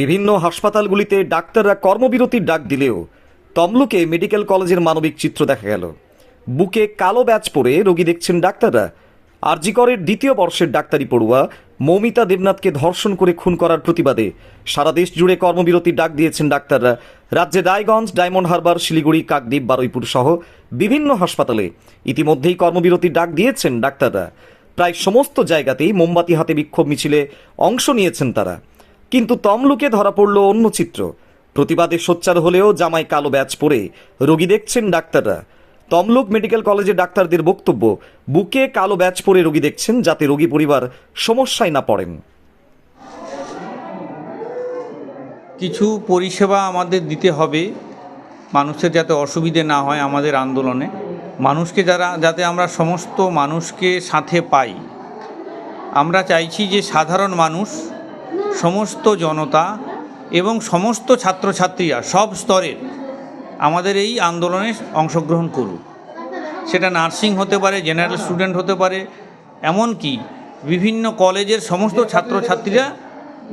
বিভিন্ন হাসপাতালগুলিতে ডাক্তাররা কর্মবিরতির ডাক দিলেও তমলুকে মেডিকেল কলেজের মানবিক চিত্র দেখা গেল। বুকে কালো ব্যাচ পরে রোগী দেখছেন ডাক্তাররা। আরজিকরের দ্বিতীয় বর্ষের ডাক্তারি পড়ুয়া মৌমিতা দেবনাথকে ধর্ষণ করে খুন করার প্রতিবাদে সারা দেশ জুড়ে কর্মবিরতির ডাক দিয়েছেন ডাক্তাররা। রাজ্যে রায়গঞ্জ, ডায়মন্ড হারবার, শিলিগুড়ি, কাকদ্বীপ, বারুইপুর সহ বিভিন্ন হাসপাতালে ইতিমধ্যেই কর্মবিরতির ডাক দিয়েছেন ডাক্তাররা। প্রায় সমস্ত জায়গাতেই মোমবাতি হাতে বিক্ষোভ মিছিলে অংশ নিয়েছেন তারা। কিন্তু তমলুকে ধরা পড়ল অন্য চিত্র। প্রতিবাদে সোচ্চার হলেও জামায় কালো ব্যাচ পরে রোগী দেখছেন ডাক্তাররা। তমলুক মেডিকেল কলেজের ডাক্তারদের বক্তব্য, বুকে কালো ব্যাচ পরে রোগী দেখছেন যাতে রোগী পরিবার সমস্যায় না পড়েন। কিছু পরিষেবা আমাদের দিতে হবে, মানুষের যাতে অসুবিধে না হয় আমাদের আন্দোলনে। মানুষকে যারা, যাতে আমরা সমস্ত মানুষকে সাথে পাই। আমরা চাইছি যে সাধারণ মানুষ সমস্ত জনতা এবং সমস্ত ছাত্রছাত্রীরা সব স্তরের আমাদের এই আন্দোলনে অংশগ্রহণ করুক। সেটা নার্সিং হতে পারে, জেনারেল স্টুডেন্ট হতে পারে, এমনকি বিভিন্ন কলেজের সমস্ত ছাত্রছাত্রীরা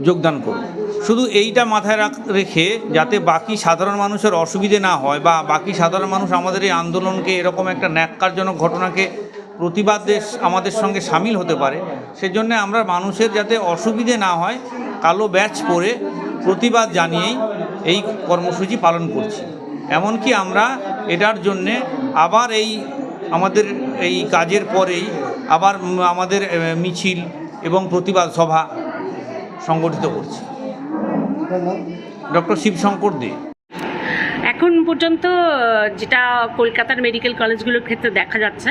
যোগদান করুক। শুধু এইটা মাথায় রাখ, রেখে যাতে বাকি সাধারণ মানুষের অসুবিধে না হয় বা বাকি সাধারণ মানুষ আমাদের এই আন্দোলনকে এরকম একটা ন্যাক্কারজনক ঘটনাকে প্রতিবাদ আমাদের সঙ্গে সামিল হতে পারে, সেজন্য আমরা মানুষের যাতে অসুবিধে না হয় কালো ব্যাচ পরে প্রতিবাদ জানিয়েই এই কর্মসূচি পালন করছি। এমনকি আমরা এটার জন্যে আবার এই আমাদের এই কাজের পরেই আবার আমাদের মিছিল এবং প্রতিবাদ সভা সংগঠিত করছি। ডক্টর শিবশঙ্কর দে। এখন পর্যন্ত যেটা কলকাতার মেডিকেল কলেজগুলোর ক্ষেত্রে দেখা যাচ্ছে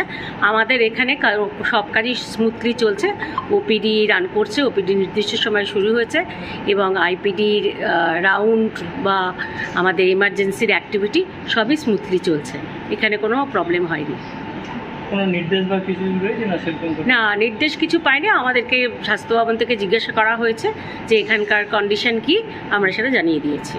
আমাদের এখানে সব কাজই স্মুথলি চলছে। ওপিডি রান করছে ওপিডি নির্দিষ্ট সময় শুরু হয়েছে এবং আইপিডির রাউন্ড বা আমাদের এমার্জেন্সির অ্যাক্টিভিটি সবই স্মুথলি চলছে। এখানে কোনো প্রবলেম হয়নি। না নির্দেশ কিছু পাইনি। আমাদেরকে স্বাস্থ্য ভবন থেকে জিজ্ঞাসা করা হয়েছে যে এখানকার কন্ডিশন কি আমরা সেটা জানিয়ে দিয়েছি।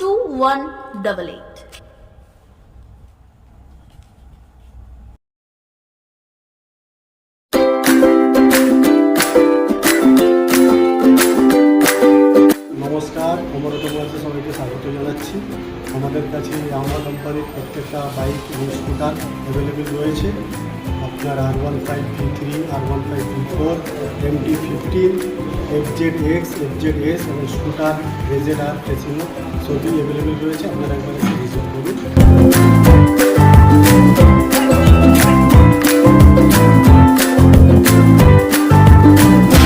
two one double eight নমস্কার অমরত বয়সে সবাইকে স্বাগত জানাচ্ছি। আমাদের কাছে আমরা কোম্পানির প্রত্যেকটা বাইক এবং স্কুটার অ্যাভেলেবেল রয়েছে। আপনার R one five V three R one five V four M T fifteen F Z X F Z S এবং scooter ray Z R Fascino সবই অ্যাভেলেবেল রয়েছে। আপনারা একবার করুন।